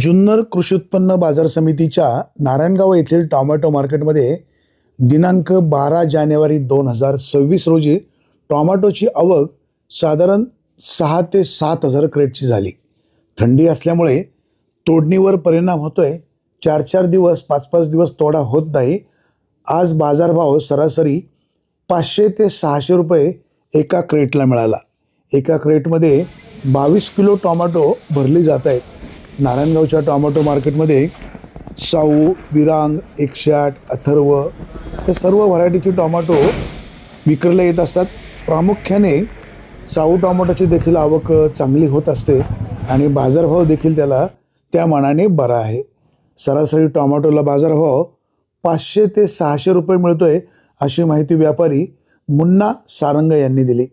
जुन्नर कृषी उत्पन्न बाजार समितीच्या नारायणगाव येथील टॉमॅटो मार्केटमध्ये दिनांक बारा जानेवारी दोन हजार सव्वीस रोजी टॉमॅटोची आवक साधारण सहा ते सात हजार क्रेटची झाली. थंडी असल्यामुळे तोडणीवर परिणाम होतोय. चार चार दिवस पाच पाच दिवस तोडा होत नाही. आज बाजारभाव सरासरी पाचशे ते सहाशे रुपये एका क्रेटला मिळाला. एका क्रेटमध्ये बावीस किलो टॉमॅटो भरली जात आहेत. नारायणगावच्या टोमॅटो मार्केटमध्ये साऊ विरांग एकशे आठ अथर्व हे सर्व व्हरायटीचे टोमॅटो विक्रीला येत असतात. प्रामुख्याने साऊ टोमॅटोची देखील आवक चांगली होत असते आणि बाजारभाव देखील त्याला त्या मानाने बरा आहे. सरासरी टोमॅटोला बाजारभाव पाचशे ते सहाशे रुपये मिळतो आहे अशी माहिती व्यापारी मुन्ना सारंग यांनी दिली.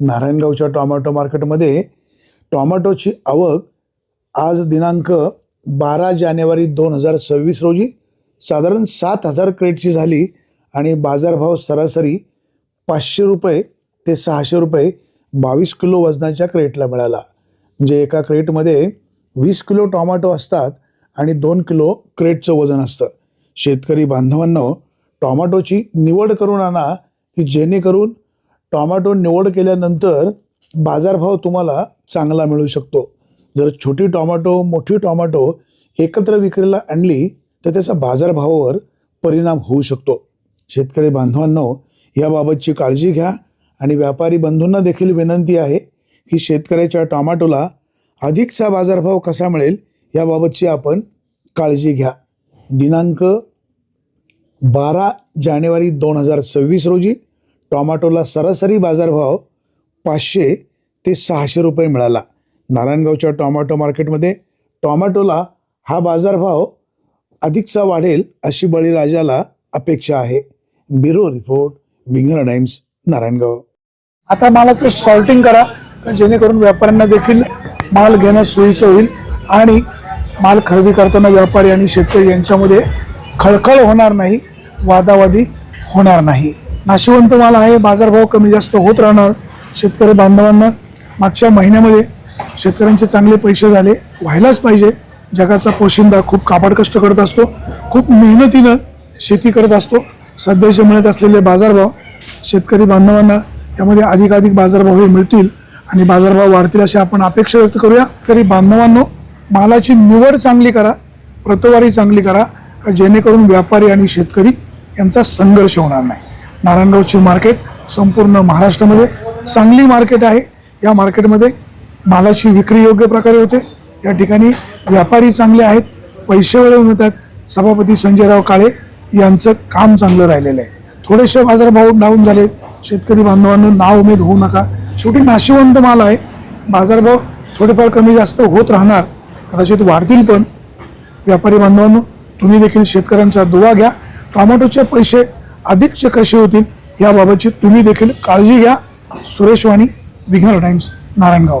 नारायणगावच्या टॉमॅटो मार्केटमध्ये टोमॅटोची आवक आज दिनांक बारा जानेवारी दोन हजार सव्वीस रोजी साधारण सात हजार क्रेटची झाली आणि बाजारभाव सरासरी पाचशे रुपये ते सहाशे रुपये बावीस किलो वजनाच्या क्रेटला मिळाला. म्हणजे एका क्रेटमध्ये वीस किलो टॉमॅटो असतात आणि दोन किलो क्रेटचं वजन असतं. शेतकरी बांधवांनो टॉमॅटोची निवड करून आणा की जेणेकरून टॉमॅटो निवड केल्यानंतर बाजारभाव तुम्हाला चांगला मिळू शकतो. जर छोटी टॉमॅटो मोठी टॉमॅटो एकत्र विक्रीला आणली तर त्याचा बाजारभावावर परिणाम होऊ शकतो. शेतकरी बांधवांनो याबाबतची काळजी घ्या आणि व्यापारी बंधूंना देखील विनंती आहे की शेतकऱ्याच्या टॉमॅटोला अधिकचा बाजारभाव कसा मिळेल याबाबतची आपण काळजी घ्या. दिनांक बारा जानेवारी दोन हजार सव्वीस रोजी टॉमॅटोला सरासरी बाजारभाव पाचशे ते सहाशे रुपये मिळाला. नारायणगावच्या टोमॅटो मार्केटमध्ये टॉमॅटोला हा बाजारभाव अधिकचा वाढेल अशी बळीराजाला अपेक्षा आहे. ब्युरो रिपोर्ट विंगर टाइम्स नारायणगाव. आता मालाचं सॉर्टिंग करा जेणेकरून व्यापाऱ्यांना देखील माल घेणं सोयीचं होईल आणि माल खरेदी करताना व्यापारी आणि शेतकरी यांच्यामध्ये खळखळ होणार नाही वादावादी होणार नाही. नाशिवंत माल आहे बाजारभाव कमी जास्त होत राहणार. शेतकरी बांधवांना मागच्या महिन्यामध्ये शेतकऱ्यांचे चांगले पैसे झाले व्हायलाच पाहिजे. जगाचा पोशिंदा खूप काबाड कष्ट करत असतो खूप मेहनतीनं शेती करत असतो. सध्याचे मिळत असलेले बाजारभाव शेतकरी बांधवांना यामध्ये अधिकाधिक बाजारभाव हे मिळतील आणि बाजारभाव वाढतील अशी आपण अपेक्षा व्यक्त करूया. तरी बांधवांनो मालाची निवड चांगली करा प्रतवारी चांगली करा जेणेकरून व्यापारी आणि शेतकरी यांचा संघर्ष होणार नाही. नारायणगावची मार्केट संपूर्ण महाराष्ट्रामध्ये चांगली मार्केट आहे. या मार्केटमध्ये मालाची विक्री योग्य प्रकारे होते. या ठिकाणी व्यापारी चांगले आहेत. पैसे वेळेवर मिळतात सभापती संजयराव काळे यांचं काम चांगलं राहिलेलं आहे. थोडेसे बाजारभाव डाऊन झाले शेतकरी बांधवांना नाव उमेद होऊ नका. शेवटी नाशिवंत माल आहे. बाजारभाव थोडेफार कमी जास्त होत राहणार. कदाचित वाढतील पण. व्यापारी बांधवांनो तुम्ही देखील शेतकऱ्यांचा दुवा घ्या. टोमॅटोचे पैसे अधिकचे कसे होतील. याबाबतची तुम्ही देखील काळजी घ्या. सुरेश वाणी विघ्नर टाइम्स नारायणगाव.